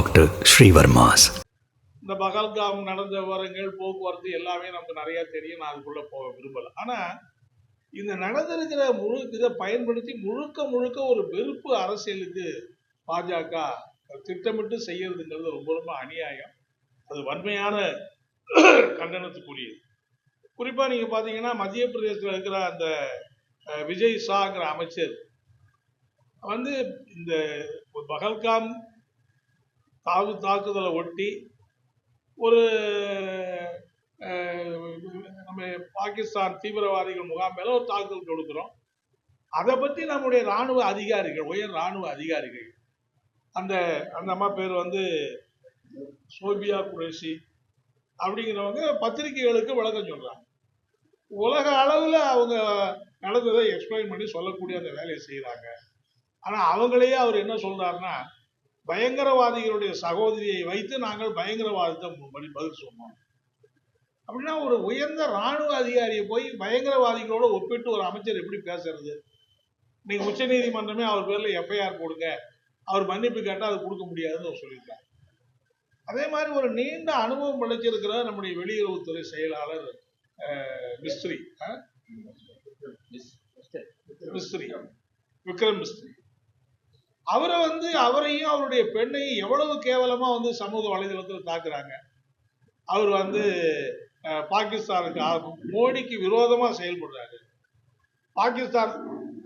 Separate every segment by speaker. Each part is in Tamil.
Speaker 1: டாக்டர் ஸ்ரீவர்மாஸ்.
Speaker 2: இந்த பகல்காம் நடந்த விவரங்கள் போக்குவரத்து எல்லாமே நமக்கு நிறைய தெரியும். நான் அதுக்குள்ள போக விரும்பலை. ஆனா இந்த நடந்திருக்கிற முழு இதை பயன்படுத்தி முழுக்க முழுக்க ஒரு வெறுப்பு அரசியலுக்கு பாஜக திட்டமிட்டு செய்யறதுங்கிறது ரொம்ப ரொம்ப அநியாயம். அது வன்மையான கண்டனத்துக்குரியது. குறிப்பா நீங்க பாத்தீங்கன்னா மத்திய பிரதேசத்தில் இருக்கிற அந்த விஜய் ஷாங்கிற அமைச்சர் வந்து இந்த பகல்காம் தாக்கு தாக்குதலை ஒட்டி ஒரு நம்ம பாகிஸ்தான் தீவிரவாதிகள் முகாம் மேலே ஒரு தாக்குதல் கொடுக்கிறோம் அதை பற்றி நம்முடைய இராணுவ அதிகாரிகள் உயர் இராணுவ அதிகாரிகள் அந்த அந்த அம்மா பேர் வந்து சோபியா குரேஷி அப்படிங்கிறவங்க பத்திரிகைகளுக்கு விளக்கம் சொல்கிறாங்க உலக அளவில் அவங்க நடந்ததை எக்ஸ்பிளைன் பண்ணி சொல்லக்கூடிய அந்த வேலையை செய்கிறாங்க ஆனால் அவங்களையே அவர் என்ன சொல்கிறாருன்னா பயங்கரவாதிகளுடைய சகோதரியை வைத்து நாங்கள் பயங்கரவாதத்தை பதில் சொன்னோம். அப்படின்னா ஒரு உயர்ந்த ராணுவ அதிகாரியை போய் பயங்கரவாதிகளோட ஒப்பிட்டு ஒரு அமைச்சர் எப்படி பேசுறது? நீங்க உச்ச நீதிமன்றமே அவர் பேர்ல எஃப்ஐஆர் போடுங்க. அவர் மன்னிப்பு கேட்டா அது கொடுக்க முடியாதுன்னு அவர் சொல்லியிருக்காரு. அதே மாதிரி ஒரு நீண்ட அனுபவம் படைச்சிருக்கிற நம்முடைய வெளியுறவுத்துறை செயலாளர் அஹ்? மிஸ்ரி. விக்ரம் மிஸ்ரி. அவரை வந்து அவரையும் அவருடைய பெண்ணையும் எவ்வளவு கேவலமா வந்து சமூக வலைதளத்தில் தாக்குறாங்க அவர் வந்து பாகிஸ்தானுக்கு ஆகும் மோடிக்கு விரோதமா செயல்படுறாரு. பாகிஸ்தான்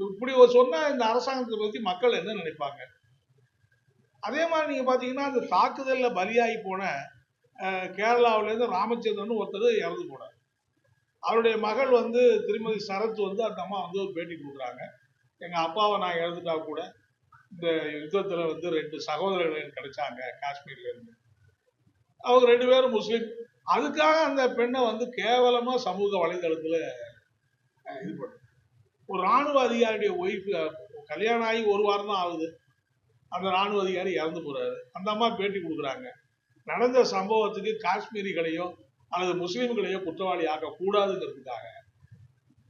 Speaker 2: இப்படி சொன்னா இந்த அரசாங்கத்தை பத்தி மக்கள் என்ன நினைப்பாங்க? அதே மாதிரி நீங்க பாத்தீங்கன்னா அந்த தாக்குதல்ல பலியாகி போன கேரளாவிலேருந்து ராமச்சந்திரன் ஒருத்தர் இறந்து போனார். அவருடைய மகள் வந்து திருமதி சரத் வந்து அந்த அம்மா வந்து ஒரு பேட்டி கொடுக்குறாங்க. எங்கள் அப்பாவை நான் இழந்துட்டா கூட இந்த யுத்தத்தில் வந்து ரெண்டு சகோதரர்கள் கிடைச்சாங்க காஷ்மீர்ல இருந்து. அவங்க ரெண்டு பேரும் முஸ்லீம். அதுக்காக அந்த பெண்ணை வந்து கேவலமா சமூக வலைதளத்துல இது பண்ணு. ஒரு ராணுவ அதிகாரியுடைய ஒய்ஃப் கல்யாணம் ஆகி ஒரு வாரம் தான் ஆகுது. அந்த ராணுவ அதிகாரி இறந்து போறாரு. அந்த அம்மா பேட்டி கொடுக்குறாங்க. நடந்த சம்பவத்துக்கு காஷ்மீரிகளையோ அல்லது முஸ்லீம்களையோ குற்றவாளி ஆக்க கூடாதுங்கிறதுக்காக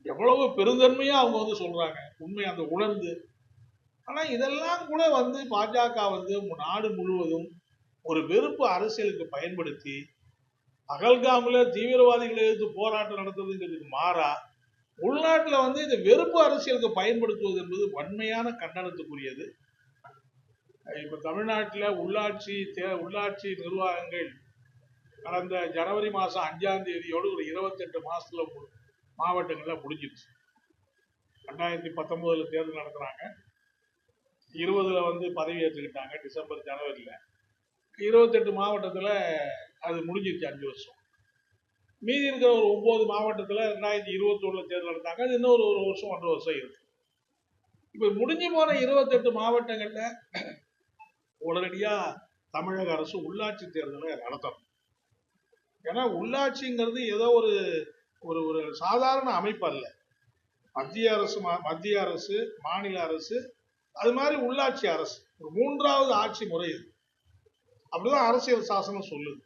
Speaker 2: எவ்வளவு பெருந்தன்மையா அவங்க வந்து சொல்றாங்க. உண்மை அந்த உணர்ந்து ஆனால் இதெல்லாம் கூட வந்து பாஜக வந்து மு- நாடு முழுவதும் ஒரு வெறுப்பு அரசியலுக்கு பயன்படுத்தி அகல்காமில் தீவிரவாதிகளை எதிர்த்து போராட்டம் நடத்துறதுங்கிறதுக்கு மாறா உள்நாட்டில் வந்து இந்த வெறுப்பு அரசியலுக்கு பயன்படுத்துவது என்பது வன்மையான கண்டனத்துக்குரியது. இப்போ தமிழ்நாட்டில் உள்ளாட்சி தே- உள்ளாட்சி நிர்வாகங்கள் கடந்த ஜனவரி மாதம் அஞ்சாம் தேதியோடு ஒரு இருபத்தெட்டு மாதத்தில் மாவட்டங்களில் முடிஞ்சிருச்சு. ரெண்டாயிரத்தி பத்தொம்போதில் தேர்தல் நடத்துகிறாங்க இருபதுல வந்து பதவி ஏற்றுக்கிட்டாங்க டிசம்பர் ஜனவரியில். இருபத்தெட்டு மாவட்டத்தில் அது முடிஞ்சிருச்சு அஞ்சு வருஷம். மீதி இருக்கிற ஒரு ஒம்பது மாவட்டத்தில் ரெண்டாயிரத்தி இருபத்தொன்னுல தேர்தல் நடத்தாங்க அது இன்னும் ஒரு ஒரு வருஷம் ஒன்றரை வருஷம் இருக்கு. இப்போ முடிஞ்சு போன இருபத்தெட்டு மாவட்டங்களில் உடனடியாக தமிழக அரசு உள்ளாட்சி தேர்தலை நடத்தணும். ஏன்னா உள்ளாட்சிங்கிறது ஏதோ ஒரு ஒரு ஒரு சாதாரண அமைப்பு அல்ல. மத்திய அரசு மா- மத்திய அரசு மாநில அரசு அது மாதிரி உள்ளாட்சி அரசு. ஒரு மூன்றாவது ஆட்சி முறை இது அப்படிதான் அரசியல் சாசனம் சொல்லுது.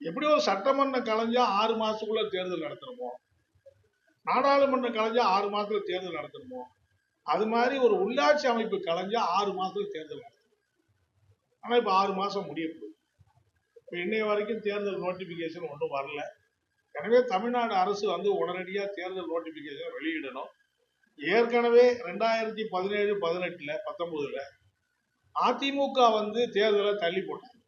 Speaker 2: எப்படி ஒரு சட்டமன்றம் கலைஞ்சா ஆறு மாசத்துக்குள்ள தேர்தல் நடத்தணுமோ? நாடாளுமன்றம் கலைஞ்சா ஆறு மாசத்துல தேர்தல் நடத்தணுமோ? அது மாதிரி ஒரு உள்ளாட்சி அமைப்பு கலைஞ்சா ஆறு மாசத்துல தேர்தல் நடத்தணும். ஆனா இப்ப ஆறு மாசம் முடிய போகுது. இப்ப இன்னைய வரைக்கும் தேர்தல் நோட்டிபிகேஷன் ஒன்றும் வரல. எனவே தமிழ்நாடு அரசு வந்து உடனடியாக தேர்தல் நோட்டிபிகேஷன் வெளியிடணும். ஏற்கனவே ரெண்டாயிரத்தி பதினேழு பதினெட்டுல பத்தொன்பதுல அதிமுக வந்து தேர்தலை தள்ளி போட்டாங்க.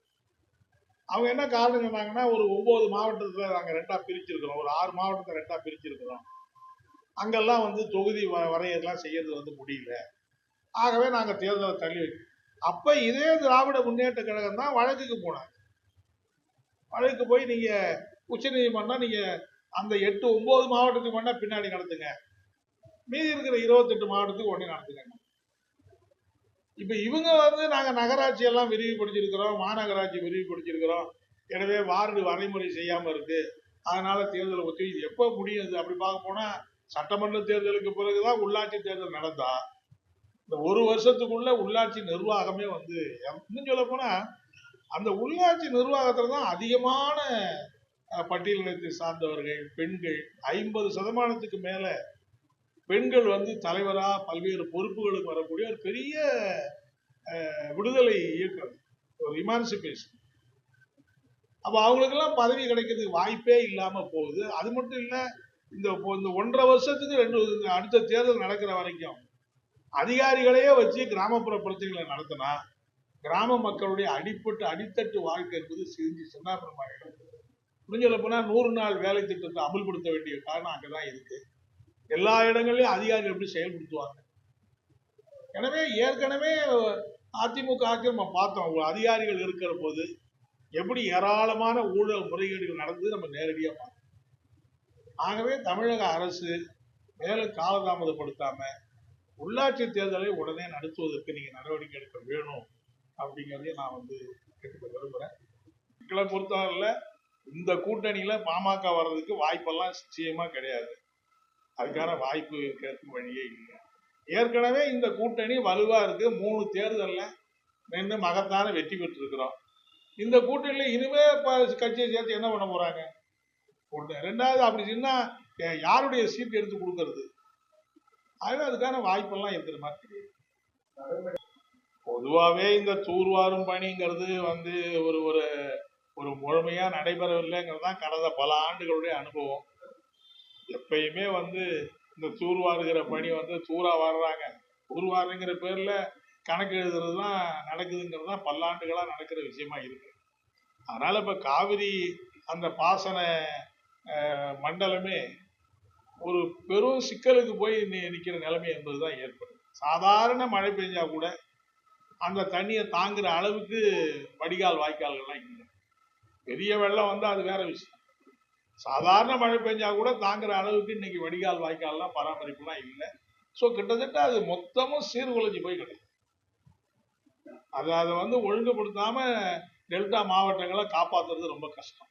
Speaker 2: அவங்க என்ன காரணம் சொன்னாங்கன்னா ஒரு ஒன்பது மாவட்டத்தில் நாங்கள் ரெண்டாக பிரிச்சிருக்கிறோம். ஒரு ஆறு மாவட்டத்தை ரெண்டாக பிரிச்சிருக்கிறோம். அங்கெல்லாம் வந்து தொகுதி வ- வரையெல்லாம் செய்யறது வந்து முடியல. ஆகவே நாங்கள் தேர்தலை தள்ளி வைக்கிறோம் அப்போ இதே திராவிட முன்னேற்ற கழகம் தான் வழக்குக்கு போனாங்க. வழக்கு போய் நீங்கள் உச்சநீதிமன்றம் நீங்கள் அந்த எட்டு ஒம்பது மாவட்டத்துக்கு வேணால் பின்னாடி நடத்துங்க. மீதி இருக்கிற இருபத்தெட்டு மாவட்டத்துக்கு உடனே நடத்துங்க இப்ப இவங்க வந்து நாங்க நகராட்சி எல்லாம் விரிவுபடுத்தியிருக்கிறோம் மாநகராட்சி விரிவுபடுத்தியிருக்கிறோம். எனவே வார்டு வரைமுறை செய்யாம இருக்கு. அதனால தேர்தல் ஒத்தி இது எப்ப முடியுது? அப்படி பார்க்க போனா சட்டமன்ற தேர்தலுக்கு பிறகுதான் உள்ளாட்சி தேர்தல் நடந்தா இந்த ஒரு வருஷத்துக்குள்ள உள்ளாட்சி நிர்வாகமே வந்து இன்னும் சொல்ல போனா அந்த உள்ளாட்சி நிர்வாகத்துல தான் அதிகமான பட்டியலினத்தை சார்ந்தவர்கள் பெண்கள் ஐம்பது சதமானத்துக்கு மேலே பெண்கள் வந்து தலைவராக பல்வேறு பொறுப்புகளுக்கு வரக்கூடிய ஒரு பெரிய விடுதலை இயக்கம் ஒரு இமான்சிபேஷன் அப்போ அவங்களுக்கெல்லாம் பதவி கிடைக்கிறதுக்கு வாய்ப்பே இல்லாமல் போகுது. அது மட்டும் இல்லை இந்த இப்போ இந்த ஒன்றரை வருஷத்துக்கு ரெண்டு அடுத்த தேர்தல் நடக்கிற வரைக்கும் அதிகாரிகளையே வச்சு கிராமப்புற பிரச்சனைகளை நடத்தினா கிராம மக்களுடைய அடிப்பட்டு அடித்தட்டு வாழ்க்கை என்பது சிரிஞ்சு சின்னாபிரமாயிடும் புரிஞ்சல போனால் நூறு நாள் வேலை திட்டத்தை அமல்படுத்த வேண்டிய காரணம் அங்கதான் இருக்குது எல்லா இடங்கள்லயும் அதிகாரிகள் எப்படி செயல்படுத்துவாங்க? எனவே ஏற்கனவே அதிமுக நம்ம பார்த்தோம். அதிகாரிகள் இருக்கிற போது எப்படி ஏராளமான ஊழல் முறைகேடுகள் நடந்து நம்ம நேரடியாக பார்த்தோம். ஆகவே தமிழக அரசு மேலும் காலதாமதப்படுத்தாம உள்ளாட்சி தேர்தலை உடனே நடத்துவதற்கு நீங்க நடவடிக்கை எடுக்க வேணும் அப்படிங்கிறதையும் நான் வந்து கேட்டுக்க விரும்புகிறேன் மக்களை பொறுத்தவரையில் இந்த கூட்டணியில் பாமக வர்றதுக்கு வாய்ப்பெல்லாம் நிச்சயமாக கிடையாது. அதுக்கான வாய்ப்பு இருக்கிறதுக்கு வழியே இல்லை ஏற்கனவே இந்த கூட்டணி வலுவாக இருக்கு. மூணு தேர்தலில் நின்று மகத்தான வெற்றி பெற்றிருக்கிறோம். இந்த கூட்டணியில் இனிமே இப்போ கட்சியை சேர்த்து என்ன பண்ண போறாங்க? ஒன்று ரெண்டாவது அப்படி சொன்னால் யாருடைய சீட் எடுத்து கொடுக்கறது? ஆகவே அதுக்கான வாய்ப்பெல்லாம் இருக்கிற மாதிரி பொதுவாகவே இந்த தூர்வாரும் பணிங்கிறது வந்து ஒரு ஒரு ஒரு முழுமையாக நடைபெறவில்லைங்கிறது தான் கடந்த பல ஆண்டுகளுடைய அனுபவம். எப்பயுமே வந்து இந்த தூர்வாருகிற பணி வந்து தூரா வர்றாங்க. தூர்வாருங்கிற பேர்ல கணக்கு எழுதுறது தான் நடக்குதுங்கிறது தான் பல்லாண்டுகளா நடக்கிற விஷயமா இருக்கு. அதனால இப்ப காவிரி அந்த பாசன மண்டலமே ஒரு பெரும் சிக்கலுக்கு போய் நிற்கிற நிக்கிற நிலைமை என்பதுதான் ஏற்படும் சாதாரண மழை பெஞ்சா கூட அந்த தண்ணியை தாங்குற அளவுக்கு வடிகால் வாய்க்கால்கள்லாம் இல்லை. பெரிய வெள்ளம் வந்து அது வேற விஷயம். சாதாரண மழை பெஞ்சா கூட தாங்குற அளவுக்கு இன்னைக்கு வடிகால் வாய்க்கால்லாம் பராமரிப்புலாம் இல்லை. ஸோ கிட்டத்தட்ட அது மொத்தமும் சீர்குலைஞ்சு போய் கிடையாது அதை அதை வந்து ஒழுங்குபடுத்தாம டெல்டா மாவட்டங்களை காப்பாத்துறது ரொம்ப கஷ்டம்.